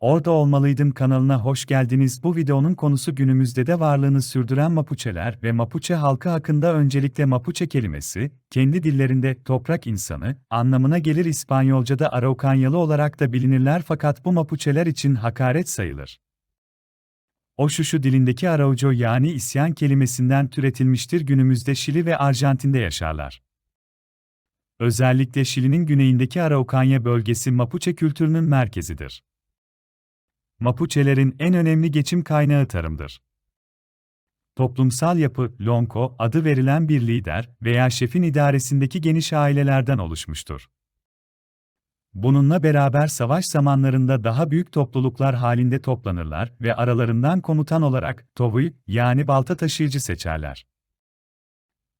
Orada olmalıydım kanalına hoş geldiniz. Bu videonun konusu günümüzde de varlığını sürdüren Mapuçeler ve Mapuçe halkı hakkında öncelikle Mapuçe kelimesi, kendi dillerinde toprak insanı anlamına gelir İspanyolca'da Araukanyalı olarak da bilinirler fakat bu Mapuçeler için hakaret sayılır. Oşuşu dilindeki Arauco yani isyan kelimesinden türetilmiştir günümüzde Şili ve Arjantin'de yaşarlar. Özellikle Şili'nin güneyindeki Araukanya bölgesi Mapuçe kültürünün merkezidir. Mapuçelerin en önemli geçim kaynağı tarımdır. Toplumsal yapı, Lonco adı verilen bir lider veya şefin idaresindeki geniş ailelerden oluşmuştur. Bununla beraber savaş zamanlarında daha büyük topluluklar halinde toplanırlar ve aralarından komutan olarak Tovuy yani balta taşıyıcı seçerler.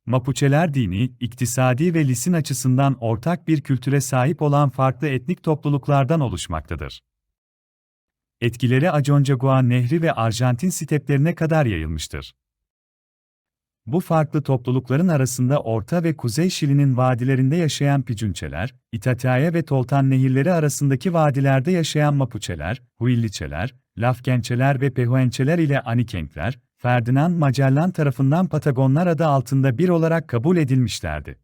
Mapuçeler dini, iktisadi ve lisin açısından ortak bir kültüre sahip olan farklı etnik topluluklardan oluşmaktadır. Etkileri Aconcagua Nehri ve Arjantin steplerine kadar yayılmıştır. Bu farklı toplulukların arasında Orta ve Kuzey Şili'nin vadilerinde yaşayan Picunçeler, Itataya ve Toltan nehirleri arasındaki vadilerde yaşayan Mapuçeler, Huilliçeler, Lafkençeler ve Pehuençeler ile Anikenkler, Ferdinand Magellan tarafından Patagonlar adı altında bir olarak kabul edilmişlerdi.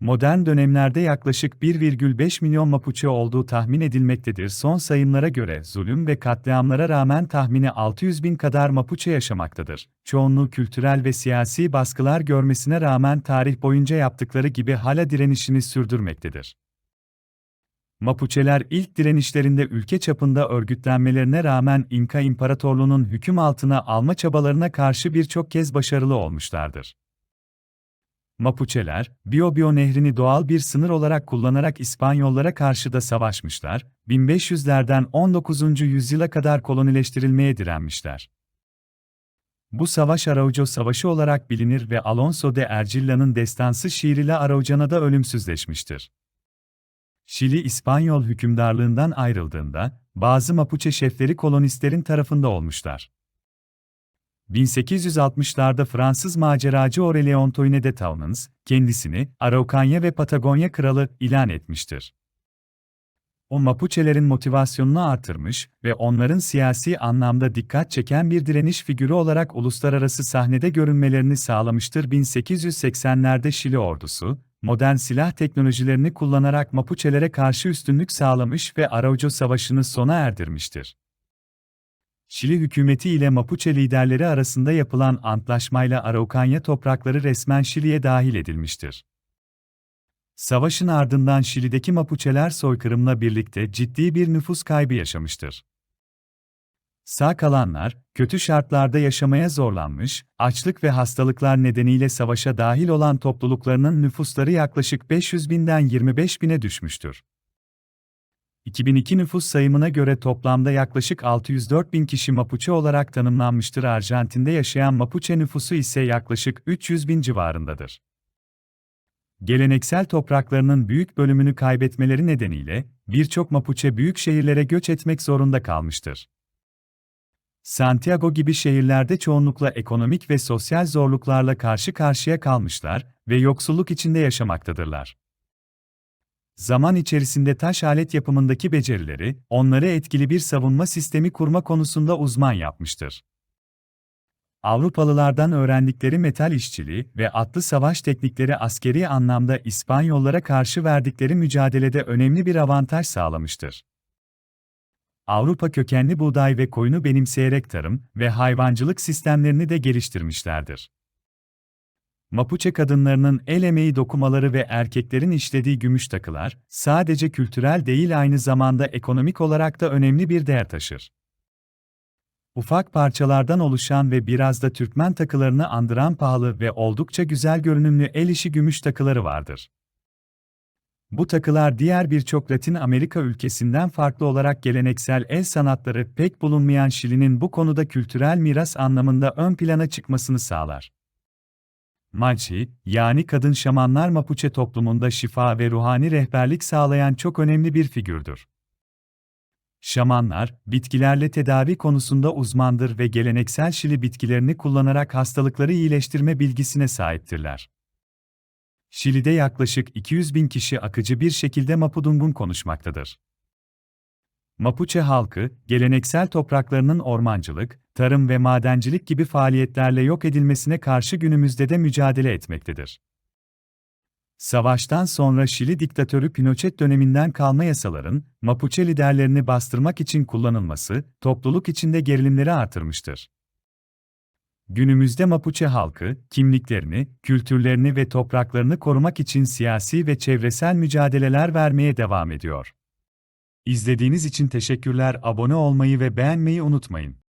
Modern dönemlerde yaklaşık 1,5 milyon Mapuche olduğu tahmin edilmektedir. Son sayımlara göre zulüm ve katliamlara rağmen tahmini 600 bin kadar Mapuche yaşamaktadır. Çoğunluğu kültürel ve siyasi baskılar görmesine rağmen tarih boyunca yaptıkları gibi hala direnişini sürdürmektedir. Mapuçeler ilk direnişlerinde ülke çapında örgütlenmelerine rağmen İnka İmparatorluğu'nun hüküm altına alma çabalarına karşı birçok kez başarılı olmuşlardır. Mapuçeler, Biobio Nehri'ni doğal bir sınır olarak kullanarak İspanyollara karşı da savaşmışlar, 1500'lerden 19. yüzyıla kadar kolonileştirilmeye direnmişler. Bu savaş Arauco Savaşı olarak bilinir ve Alonso de Ercilla'nın destansı şiiriyle Araucana'da ölümsüzleşmiştir. Şili İspanyol hükümdarlığından ayrıldığında, bazı Mapuche şefleri kolonistlerin tarafında olmuşlar. 1860'larda Fransız maceracı Aurélien Toine de Taunens, kendisini Araucanya ve Patagonya kralı ilan etmiştir. O Mapuçelerin motivasyonunu artırmış ve onların siyasi anlamda dikkat çeken bir direniş figürü olarak uluslararası sahnede görünmelerini sağlamıştır. 1880'lerde Şili ordusu, modern silah teknolojilerini kullanarak Mapuçelere karşı üstünlük sağlamış ve Arauco Savaşı'nı sona erdirmiştir. Şili hükümeti ile Mapuche liderleri arasında yapılan antlaşmayla Araukanya toprakları resmen Şili'ye dahil edilmiştir. Savaşın ardından Şili'deki Mapuçeler soykırımla birlikte ciddi bir nüfus kaybı yaşamıştır. Sağ kalanlar, kötü şartlarda yaşamaya zorlanmış, açlık ve hastalıklar nedeniyle savaşa dahil olan topluluklarının nüfusları yaklaşık 500 binden 25 bine düşmüştür. 2002 nüfus sayımına göre toplamda yaklaşık 604 bin kişi Mapuche olarak tanımlanmıştır. Arjantin'de yaşayan Mapuche nüfusu ise yaklaşık 300 bin civarındadır. Geleneksel topraklarının büyük bölümünü kaybetmeleri nedeniyle birçok Mapuche büyük şehirlere göç etmek zorunda kalmıştır. Santiago gibi şehirlerde çoğunlukla ekonomik ve sosyal zorluklarla karşı karşıya kalmışlar ve yoksulluk içinde yaşamaktadırlar. Zaman içerisinde taş alet yapımındaki becerileri, onları etkili bir savunma sistemi kurma konusunda uzman yapmıştır. Avrupalılardan öğrendikleri metal işçiliği ve atlı savaş teknikleri askeri anlamda İspanyollara karşı verdikleri mücadelede önemli bir avantaj sağlamıştır. Avrupa kökenli buğday ve koyunu benimseyerek tarım ve hayvancılık sistemlerini de geliştirmişlerdir. Mapuche kadınlarının el emeği dokumaları ve erkeklerin işlediği gümüş takılar, sadece kültürel değil aynı zamanda ekonomik olarak da önemli bir değer taşır. Ufak parçalardan oluşan ve biraz da Türkmen takılarını andıran pahalı ve oldukça güzel görünümlü el işi gümüş takıları vardır. Bu takılar diğer birçok Latin Amerika ülkesinden farklı olarak geleneksel el sanatları pek bulunmayan Şili'nin bu konuda kültürel miras anlamında ön plana çıkmasını sağlar. Machi, yani kadın şamanlar Mapuche toplumunda şifa ve ruhani rehberlik sağlayan çok önemli bir figürdür. Şamanlar, bitkilerle tedavi konusunda uzmandır ve geleneksel Şili bitkilerini kullanarak hastalıkları iyileştirme bilgisine sahiptirler. Şili'de yaklaşık 200 bin kişi akıcı bir şekilde Mapudungun konuşmaktadır. Mapuche halkı, geleneksel topraklarının ormancılık, tarım ve madencilik gibi faaliyetlerle yok edilmesine karşı günümüzde de mücadele etmektedir. Savaştan sonra Şili diktatörü Pinochet döneminden kalma yasaların, Mapuche liderlerini bastırmak için kullanılması, topluluk içinde gerilimleri artırmıştır. Günümüzde Mapuche halkı, kimliklerini, kültürlerini ve topraklarını korumak için siyasi ve çevresel mücadeleler vermeye devam ediyor. İzlediğiniz için teşekkürler. Abone olmayı ve beğenmeyi unutmayın.